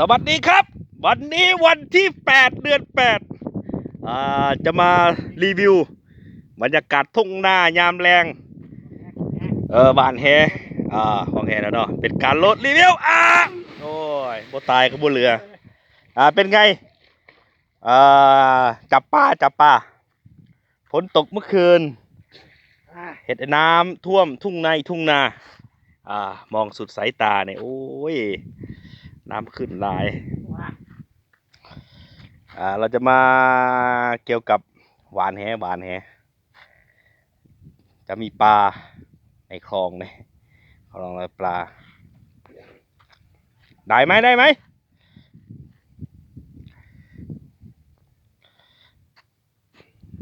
สวัสดีครับ วันนี้วันที่ 8 เดือน8อ่าจะมารีวิว บรรยากาศทุ่งนายามแรง เออบานแฮอ่าของแฮแล้วเนาะเป็นการลดรีวิวอ่าโอ้ยบ่ตายก็บ่เหลืออ่าเป็นไงอ่าจับปลาจับปลาฝนตกเมื่อคืนเห็ดน้ำท่วมทุ่งในทุ่งนาอ่ามองสุดสายตาเนี่ยโอ้ย น้ำขึ้นลาย อ่า เราจะมาเกี่ยวกับหวานแหหวานแหจะมีปลาในคลองเนี่ยคลองอะไรปลา ได้ไหมได้ไหม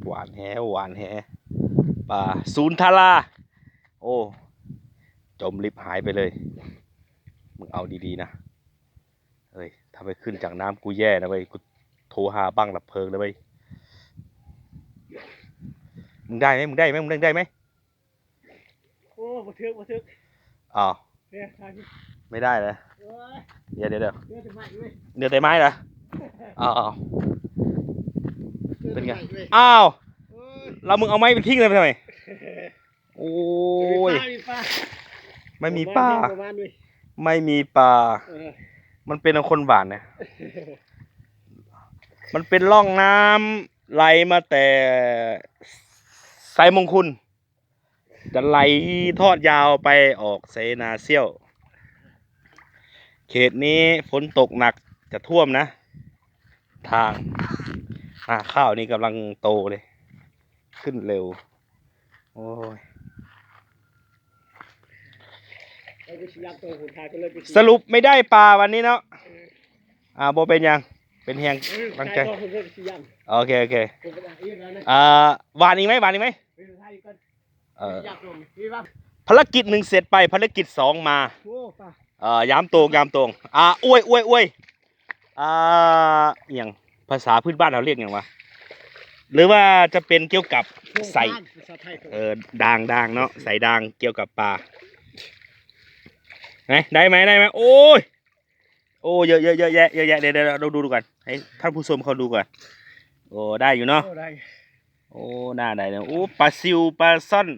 หวานแหหวานแหปลาศูนย์ทาราโอ้ จมลิบหายไปเลย มึงเอาดี ๆ นะ เฮ้ยถ้าไปขึ้นจากน้ำกูแย่นะเว้ยกูโทรหาบ้างดับเพลิงเลยเว้ยมึงได้ไหมมึงได้ไหมมึงได้ไหมโอ้บัทึกบัทึกอ้าวเนี่ยทางนี้ไม่ได้เลยโอ้ยเดี๋ยวเดี๋ยวเดี๋ยวเลือดจะไหม้ด้วยเดี๋ยวแต่ไม้เหรออ้าวอ้าวเป็นไงลือดจะหม้ด้วยอ้าวโอ้ยเรามึงเอาไม้ไปทิ้งเลยทำไมโอ้ยมีปลาไม่มีปลาประมาณด้วยไม่มีปลาเออ มันเป็นของคนหวานนะ มันเป็นร่องน้ำไหลมาแต่ไซมงคุณจะไหลทอดยาวไปออกเซนาเซียว เขตนี้ฝนตกหนักจะท่วมนะ ทางอ่าข้าวนี่กำลังโตเลย ขึ้นเร็ว โอ้ย เอาไปชี้ยักตัวหุ่นทายก็เลยไปชี้ สรุปไม่ได้ปลาวันนี้เนาะอ่าโบเป็นยังเป็นแหงเออตั้งใจทายก็หุ่นเลยไปชี้ยันโอเคโอเคผมไปได้อีกแล้วนะอ่าหวานอีกไหมหวานอีกไหมไปทายก็เออชี้ยักตัวพี่ว่าภารกิจหนึ่งเสร็จไปภารกิจสองมาโอ้ปลาเอ่อยามตรงยามตรงอ่าอ้วยอ้วยอ้วยอ่าอหย่างภาษาพื้นบ้านเราเรียกอย่างวะหรือว่าจะเป็นเกี่ยวกับใส่ภาษาไทยเออด่างด่างเนาะใส่ด่างเกี่ยวกับปลา ไหนได้ไหมได้ไหมโอ้ยโอ้เยอะเยอะเยอะแยะเยอะแยะเดี๋ยวเดี๋ยวเราดูดูก่อนให้ท่านผู้ชมเขาดูก่อนโอ้ได้อยู่เนาะโอ้ได้โอ้น่าได้เลยโอ้ปลาซิวปลาซ่อน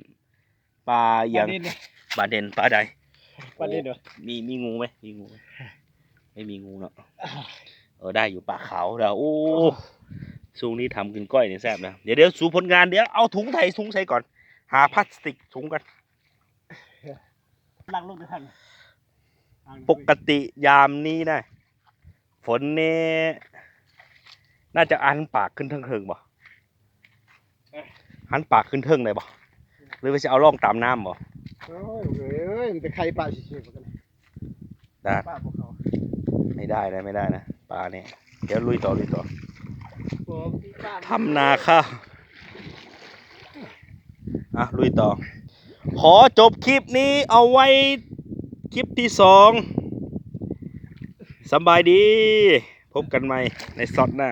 ปลาอปย่าลางดินเนี่ยปลาเด่นปลาใดปลาดินเหรอมีมีงูไหมมีงูไหมไม่มีงูเนาะเออได้อยู่ปลาขาวแล้วโอ้ซูงนี้ทำกินก้อยเนี่ยแซ่บนะเดี๋ยวเดี๋ยวสูผลงานเดี๋ยวเอาถุงไทยถุงใส่ก่อน หาพลาสติกถุงกันลังลูกจะทัน ปกติยามนี้นะ ฝนนี่น่าจะอันปากขึ้นเทิงเทิงๆบ่หันปากขึ้นเทิงเลยบ่หรือว่าจะเอาล่องตามน้ำบ่โอ้ยเอ้ยมันเป็นใครปลาชิวๆกันได้ปลาพวกเขาไม่ได้นะไม่ได้นะปลาเนี่ยเดี๋ยวลุยต่อลุยต่อโอ้ปลาทำนาข้าวอะลุยต่อ ขอจบคลิปนี้เอาไว้ คลิปที่สองสบายดี พบกันใหม่ในสดหน้า